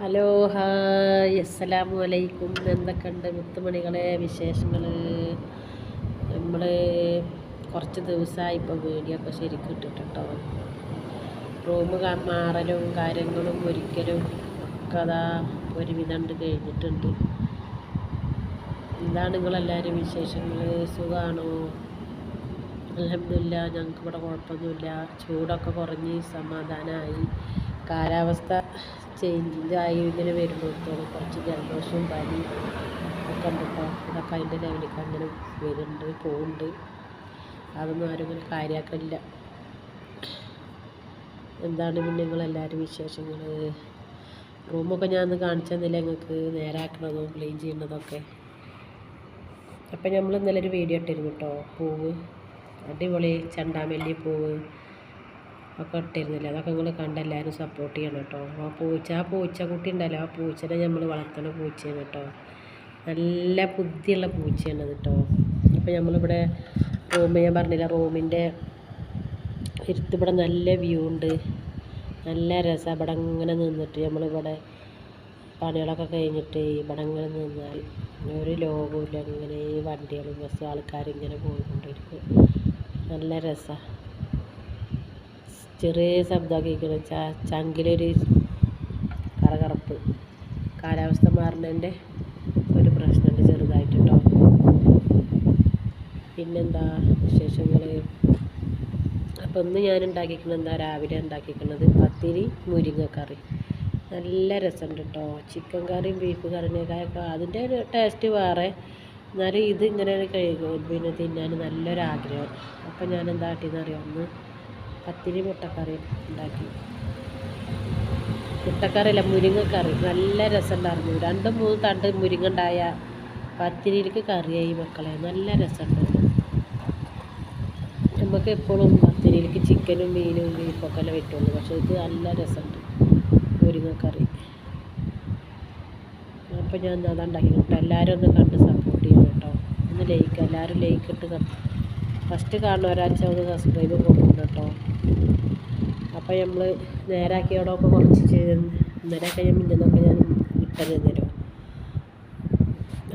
Hello hi. അസ്സലാമു അലൈക്കും. എന്തൊക്കെയുണ്ട് മുത്തുമണികളെ വിശേഷങ്ങൾ നമ്മൾ കുറച്ച് ദിവസമായി ഇപ്പോൾ വീഡിയോ ഒക്കെ ശരിക്കും ഇട്ടിട്ടോ റൂം മാറലും കാര്യങ്ങളും ഒരിക്കലും ഒക്കെ അതാ ഒരുവിധം കഴിഞ്ഞിട്ടുണ്ട്. എന്താണ് നിങ്ങളെല്ലാവരും വിശേഷങ്ങൾ സുഖമാണോ അലഹമില്ല ഞങ്ങൾക്ക് ഇവിടെ കുഴപ്പമൊന്നുമില്ല. ചൂടൊക്കെ കുറഞ്ഞ് സമാധാനമായി കാലാവസ്ഥ ചേഞ്ചായി ഇങ്ങനെ വരുമ്പോഴത്തേക്കും കുറച്ച് ജലദോഷവും പനി ഒക്കെ ഉണ്ട് കേട്ടോ ഇതൊക്കെ അതിന്റെ ലെവലിൽ അങ്ങനെ വരുന്നുണ്ട് പോകുന്നുണ്ട് അതൊന്നും ആരും കാര്യമാക്കില്ല എന്താണ് പിന്നെ നിങ്ങളെല്ലാവരും വിശേഷങ്ങൾ റൂമൊക്കെ ഞാൻ ഒന്ന് കാണിച്ചു തന്നില്ല നിങ്ങൾക്ക്? നേരാക്കണതും ക്ലീൻ ചെയ്യുന്നതൊക്കെ അപ്പം നമ്മൾ ഇന്നലെ ഒരു വീഡിയോ ഇട്ടിരുന്നു കേട്ടോ പൂവ്. അടിപൊളി ചെണ്ടാമല്ലി പൂവ്. ഒക്കെ ഇട്ടിരുന്നില്ല? അതൊക്കെ നിങ്ങൾ കണ്ട് എല്ലാവരും സപ്പോർട്ട് ചെയ്യണം കേട്ടോ ആ പൂച്ച ആ പൂച്ചക്കുട്ടി ഉണ്ടല്ലോ ആ പൂച്ചനെ നമ്മൾ വളർത്തുന്ന പൂച്ചയാണ് കേട്ടോ നല്ല ബുദ്ധിയുള്ള പൂച്ചയാണ് കേട്ടോ അപ്പോൾ നമ്മളിവിടെ റൂം ഞാൻ പറഞ്ഞില്ല റൂമിന്റെ ഇരുത്ത് ഇവിടെ നല്ല വ്യൂ ഉണ്ട്. നല്ല രസം ഇവിടെ ഇങ്ങനെ നിന്നിട്ട് നമ്മളിവിടെ പണികളൊക്കെ കഴിഞ്ഞിട്ട് ഇവിടെ ഇങ്ങനെ നിന്നാൽ ഒരു ലോകമില്ല ഇങ്ങനെ വണ്ടികളും ബസ്സും ആൾക്കാരിങ്ങനെ പോയിക്കൊണ്ടിരിക്കും. നല്ല രസമാണ് ചെറിയ ശബ്ദമൊക്കെ കേൾക്കണം. ച ചങ്കിലൊരു കറകറപ്പ്. കാലാവസ്ഥ മാറുന്നതിന്റെ ഒരു പ്രശ്നമുണ്ട് ചെറുതായിട്ട് കേട്ടോ പിന്നെന്താ വിശേഷങ്ങൾ അപ്പം ഇന്ന് ഞാൻ ഉണ്ടാക്കിക്കുന്നത് എന്താ? രാവിലെ ഉണ്ടാക്കിക്കുന്നത് പത്തിരി മുരിങ്ങക്കറി നല്ല രസമുണ്ട് കേട്ടോ ചിക്കൻ കറിയും ബീഫ് കറിനേക്കായൊക്കെ അതിന്റെ ഒരു ടേസ്റ്റ് വേറെ. എന്നാലും ഇത് ഇങ്ങനെ കഴിക്കും. പിന്നെ തിന്നാൻ നല്ലൊരാഗ്രഹം. അപ്പം ഞാൻ എന്താ കാട്ടിയെന്നറിയാം ഒന്ന് പത്തിരി മുട്ടക്കറി ഉണ്ടാക്കി. മുട്ടക്കറിയല്ല മുരിങ്ങക്കറി. നല്ല രസമുണ്ടായിരുന്നു. രണ്ട് മൂന്ന് തണ്ട് മുരിങ്ങ ഉണ്ടായ പത്തിരിയിലേക്ക് കറിയായി മക്കളെ. നല്ല രസമുണ്ടായിരുന്നു നമുക്ക് എപ്പോഴും പത്തിരിയിലേക്ക് ചിക്കനും മീനും ബീഫൊക്കെ അല്ലേ പറ്റുള്ളൂ. പക്ഷേ ഇത് നല്ല രസമുണ്ട് മുരിങ്ങക്കറി. അപ്പോൾ ഞാൻ അതാണ് ഉണ്ടാക്കി. കേട്ടോ എല്ലാവരും ഒന്ന് കണ്ട് സപ്പോർട്ട് ചെയ്യണം കേട്ടോ. ഒന്ന് ലൈക്ക് എല്ലാവരും ലൈക്ക് ഇട്ട് ഫസ്റ്റ് കാണുന്നവരാച്ച ഒന്ന് സബ്സ്ക്രൈബ് കൊടുക്കണം കേട്ടോ. അപ്പോൾ നമ്മൾ നേരാക്കിയോടൊക്കെ കുറച്ച് ഇന്നലെയൊക്കെ ഞാൻ മിന്നുന്നൊക്കെ ഞാൻ ഇട്ടത് തരും.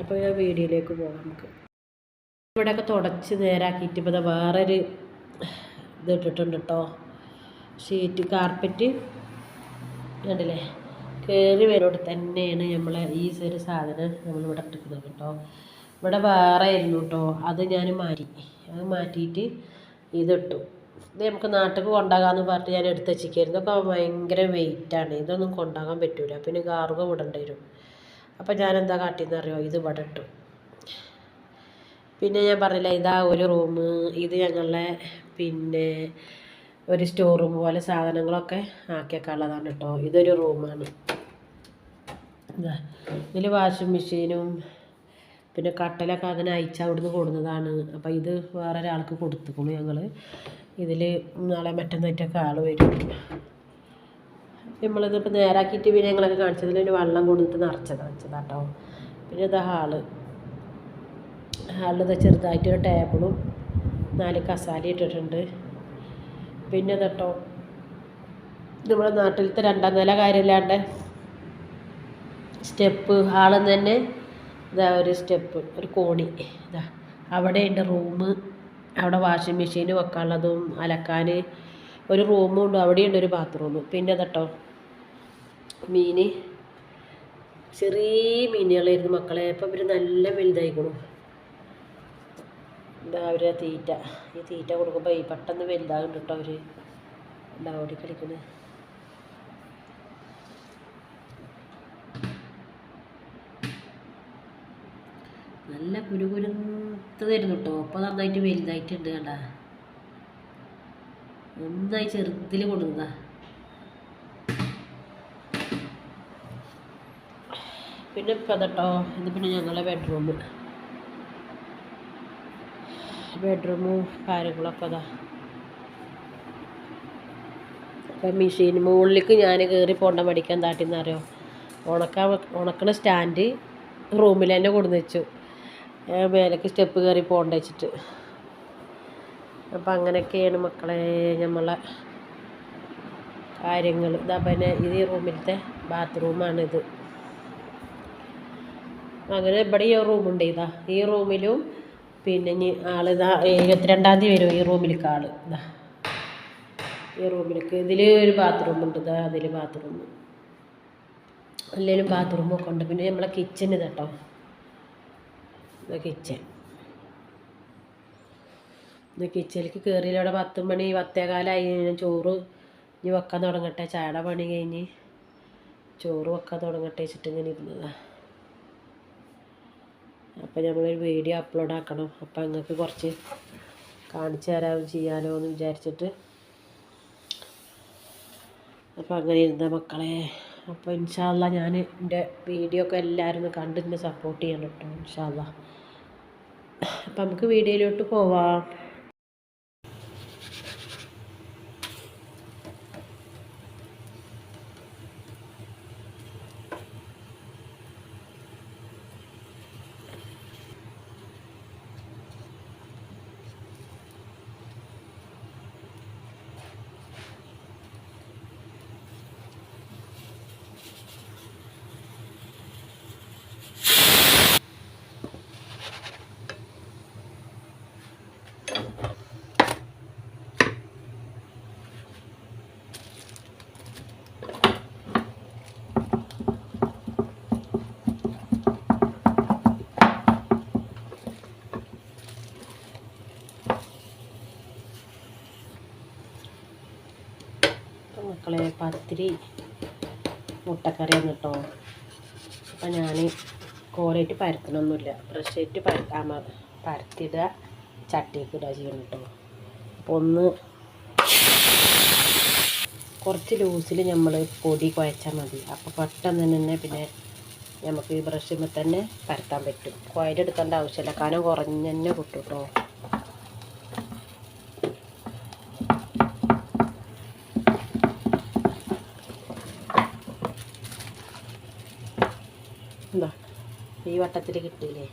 അപ്പോൾ ഞാൻ വീഡിയോയിലേക്ക് പോകാം നമുക്ക്. ഇവിടെയൊക്കെ തുടച്ച് നേരാക്കിയിട്ട് ഇപ്പോൾ വേറൊരു ഇത് ഇട്ടിട്ടുണ്ട് കേട്ടോ ഷീറ്റ് കാർപ്പറ്റ് കണ്ടില്ലേ? കയറി വരുന്നോട് തന്നെയാണ് നമ്മളെ ഈ ഒരു സാധനം നമ്മളിവിടെ ഇട്ടിരിക്കുന്നത് കേട്ടോ ഇവിടെ വേറെ ആയിരുന്നു കേട്ടോ അത് ഞാൻ മാറ്റി. അത് മാറ്റിയിട്ട് ഇതിട്ടു. ഇത് നമുക്ക് നാട്ടിൽ കൊണ്ടാകാമെന്ന് പറഞ്ഞിട്ട് ഞാൻ എടുത്ത് വെച്ചിരിക്കുന്നു ഇതൊക്കെ ഭയങ്കര വെയിറ്റാണ് ഇതൊന്നും കൊണ്ടാകാൻ പറ്റില്ല പിന്നെ ഗാർഗ വിടേണ്ടി വരും. അപ്പോൾ ഞാൻ എന്താ കാട്ടിയെന്ന് അറിയോ? ഇത് ഇവിടെ ഇട്ടു. പിന്നെ ഞാൻ പറഞ്ഞില്ല ഇതാ ഒരു റൂം ഇത് ഞങ്ങളുടെ പിന്നെ ഒരു സ്റ്റോർ റൂം പോലെ സാധനങ്ങളൊക്കെ ആക്കിയേക്കാനുള്ളതാണ് കേട്ടോ. ഇതൊരു റൂമാണ് ഇതാ ഇതിൽ വാഷിംഗ് മെഷീനും പിന്നെ കട്ടലൊക്കെ അങ്ങനെ അയച്ച് അവിടുന്ന് കൊടുന്നതാണ് അപ്പം ഇത് വേറെ ഒരാൾക്ക് കൊടുത്തുക്കുന്നു ഞങ്ങൾ ഇതിൽ നാളെ മറ്റന്നായിട്ടൊക്കെ ആൾ വരും. നമ്മളിതിപ്പോൾ നേരാക്കിയിട്ട് പിന്നെ ഞങ്ങളൊക്കെ കാണിച്ചതിൽ ഒരു വെള്ളം കൊടുത്തിട്ട് നിറച്ചത് വെച്ചതാട്ടോ. പിന്നെ ഇത് ഹാൾ. ഹാളിൽ ചെറുതായിട്ടൊരു ടേബിളും നാല് കസാലി ഇട്ടിട്ടുണ്ട്. പിന്നെ കേട്ടോ നമ്മുടെ നാട്ടിലത്തെ രണ്ടാം നില കാര്യമില്ലാണ്ട് സ്റ്റെപ്പ് ഹാളിൽ നിന്ന് തന്നെ ഇതാ ഒരു സ്റ്റെപ്പ് ഒരു കോണി. ഇതാ അവിടെ എന്റെ റൂം. അവിടെ വാഷിംഗ് മെഷീൻ വെക്കാനുള്ളതും അലക്കാൻ ഒരു റൂമും ഉണ്ട്. അവിടെയുണ്ട് ഒരു ബാത്റൂം. പിന്നെ അതട്ടോ മീൻ ചെറിയ മീനുകളായിരുന്നു മക്കളെ. ഇപ്പം ഇവർ നല്ല വലുതായിക്കണു. എന്താ അവർ തീറ്റ. ഈ തീറ്റ കൊടുക്കുമ്പോൾ ഈ പെട്ടെന്ന് വലുതാകുന്നുണ്ട് കേട്ടോ അവർ എന്താ ഓടി കളിക്കണേ നല്ല കുരുകുരുത്തതായിരുന്നു കേട്ടോ അപ്പോൾ നന്നായിട്ട് വലുതായിട്ടുണ്ട് കണ്ട. നന്നായി ചെറുതിൽ കൊടുക്കുക പിന്നെ ഇപ്പം കേട്ടോ ഇത് പിന്നെ ഞങ്ങളുടെ ബെഡ്റൂം ബെഡ്റൂമും കാര്യങ്ങളൊക്കെ അതാ. ഇപ്പം മെഷീൻ മുകളിലേക്ക് ഞാൻ കയറി പോണ്ട മടിക്കാൻ താട്ടിന്നറിയോ ഉണക്കാൻ ഉണക്കണ സ്റ്റാൻഡ് റൂമിൽ തന്നെ കൊടുന്ന് വെച്ചു. മേലേക്ക് സ്റ്റെപ്പ് കയറി പോകണ്ട വെച്ചിട്ട്. അപ്പം അങ്ങനെയൊക്കെയാണ് മക്കളെ നമ്മളെ കാര്യങ്ങൾ ഇതാ പിന്നെ ഇത് ഈ റൂമിലത്തെ ബാത്റൂമാണിത്. അങ്ങനെ ഇവിടെ ഈ റൂമുണ്ട് ഇതാ. ഈ റൂമിലും പിന്നെ ഇനി ആളിതാ ഇരുപത്തിരണ്ടാം തീയതി വരും ഈ റൂമിലേക്ക് ആൾ ഇതാ. ഈ റൂമിലേക്ക്. ഇതിൽ ഒരു ബാത്റൂം ഉണ്ട് ഇതാ അതിൽ ബാത്റൂം. എല്ലാവരും ബാത്റൂമൊക്കെ ഉണ്ട്. പിന്നെ നമ്മളെ കിച്ചൻ ഇതാട്ടോ. ഇത് കിച്ചൺ ഇത് കിച്ചണിലേക്ക് കയറിയില്ല അവിടെ പത്ത് മണി പത്തേകാലായി. ഞാൻ ചോറ് ഇനി വെക്കാൻ തുടങ്ങട്ടെ. ചായയുടെ പണി കഴിഞ്ഞ് ചോറ് വെക്കാൻ തുടങ്ങട്ടെ വെച്ചിട്ട് ഇങ്ങനെ ഇരുന്നതാണ് അപ്പോൾ നമ്മളൊരു വീഡിയോ അപ്ലോഡ് ആക്കണം. അപ്പോൾ നിങ്ങൾക്ക് കുറച്ച് കാണിച്ചു തരാമോ ചെയ്യാലോ എന്ന് വിചാരിച്ചിട്ട്. അപ്പോൾ അങ്ങനെ ഇരുന്ന മക്കളെ. അപ്പോൾ ഇൻഷാല്ല ഞാൻ എന്റെ വീഡിയോ ഒക്കെ എല്ലാവരും ഒന്ന് സപ്പോർട്ട് ചെയ്യണം കേട്ടോ ഇൻഷാല്ല അപ്പം നമുക്ക് വീഡിയോയിലോട്ട് പോവാം. മക്കളെ പത്തിരി മുട്ടക്കറിയാണ് കേട്ടോ. അപ്പം ഞാൻ കോലേറ്റ് പരത്തണമൊന്നുമില്ല ബ്രഷായിട്ട് പരത്താമ പരത്തിയിടുക ചട്ടിയൊക്കെ ഇടുക ചെയ്യണം കേട്ടോ. അപ്പോൾ ഒന്ന് കുറച്ച് ലൂസിൽ നമ്മൾ പൊടി കുഴച്ചാൽ മതി. അപ്പോൾ പെട്ടെന്ന് തന്നെ പിന്നെ നമുക്ക് ഈ ബ്രഷിൽ തന്നെ പരത്താൻ പറ്റും. കുഴലെടുക്കേണ്ട ആവശ്യമില്ല കനം കുറഞ്ഞ് തന്നെ കിട്ടും കേട്ടോ എന്താ ഈ വട്ടത്തിൽ കിട്ടിയില്ലേ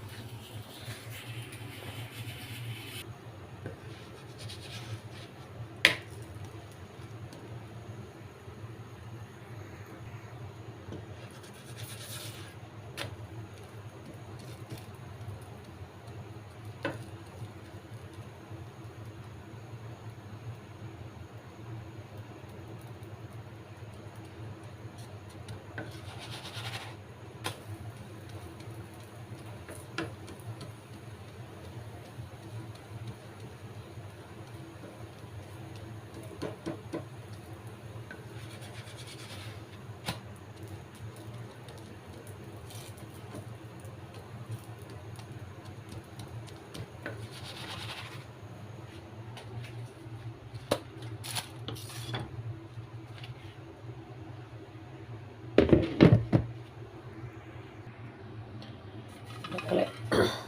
മക്കളെ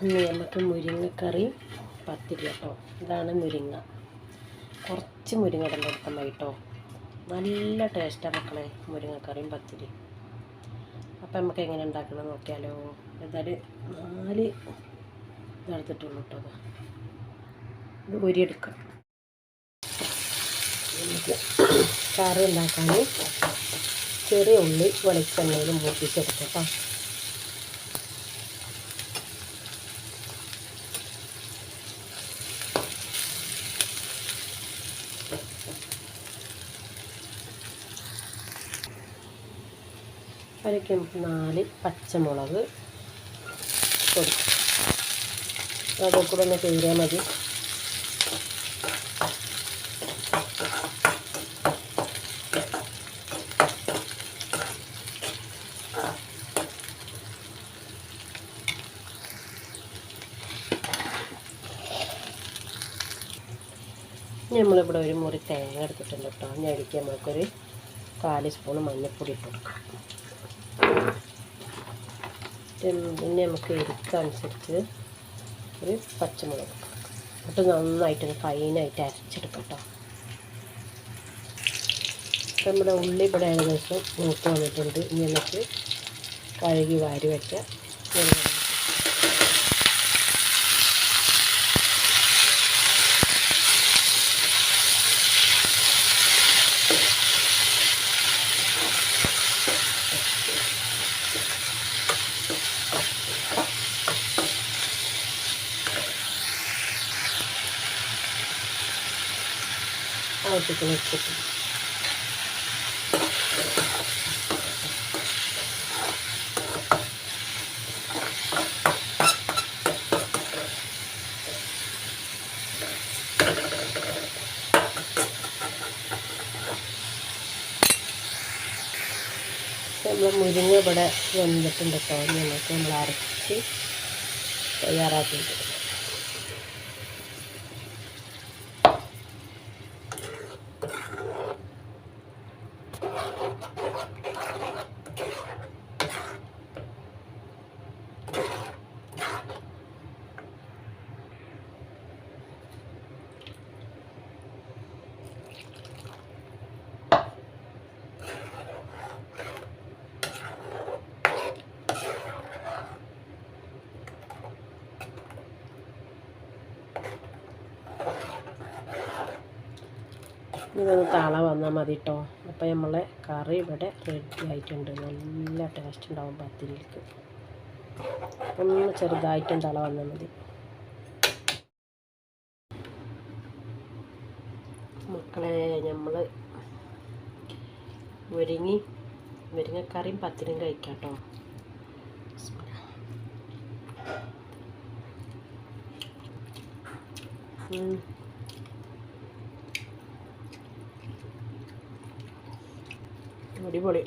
ഇനി നമുക്ക് മുരിങ്ങക്കറി പത്തിരി കേട്ടോ. ഇതാണ് മുരിങ്ങ. കുറച്ച് മുരിങ്ങ ഇടം എടുത്താൽ മതി കേട്ടോ. നല്ല ടേസ്റ്റാണ് മക്കളെ മുരിങ്ങക്കറിയും പത്തിരി. അപ്പം നമുക്ക് എങ്ങനെ ഉണ്ടാക്കണം നോക്കിയാലോ. എന്തായാലും നാല് ഇതെടുത്തിട്ടുള്ളൂ കേട്ടോ ഇത് ഉരിയെടുക്കാം കറി ഉണ്ടാക്കാൻ ചെറിയ ഉള്ളി വെളിച്ചെണ്ണയിൽ മൂപ്പിച്ചെടുക്കാം കേട്ടോ. നമുക്ക് നാല് പച്ചമുളക് കൊടുക്കും. അതിൽ ഒന്ന് കീറിയാൽ മതി. നമ്മളിവിടെ ഒരു മുറി തേങ്ങ എടുത്തിട്ടുണ്ട് കേട്ടോ. ഞടിക്ക് നമുക്കൊരു കാൽ സ്പൂൺ മഞ്ഞൾപ്പൊടി ഇട്ട് കൊടുക്കാം. പിന്നെ നമുക്ക് എരിക്കനുസരിച്ച് ഒരു പച്ചമുളക് എന്നിട്ട് നന്നായിട്ട് ഫൈനായിട്ട് അരച്ചെടുക്കാം കേട്ടോ നമ്മുടെ ഉള്ളി ഇവിടെ ഏകദേശം മൂത്ത് വന്നിട്ടുണ്ട്. ഇനി നമുക്ക് കഴുകി വാരി വെച്ച വെച്ചിട്ട് വെച്ചിട്ട് നമ്മൾ മുരിങ്ങ ഇവിടെ വെന്തിട്ടുണ്ട് കേട്ടോ ഇനി നമുക്ക് നമ്മൾ അരച്ച് തയ്യാറാക്കിയിട്ട് ഇതൊന്ന് തള വന്നാൽ മതി കേട്ടോ അപ്പോൾ നമ്മളെ കറി ഇവിടെ റെഡി ആയിട്ടുണ്ട്. നല്ല ടേസ്റ്റ് ഉണ്ടാവും പത്തിരിക്ക്. ഒന്ന് ചെറുതായിട്ടും തള വന്നാൽ മതി. മക്കളെ നമ്മൾ മുരിങ്ങി മുരിങ്ങക്കറിയും പത്തിരിയും കഴിക്കാം കേട്ടോ ഉം. അടിപൊളി.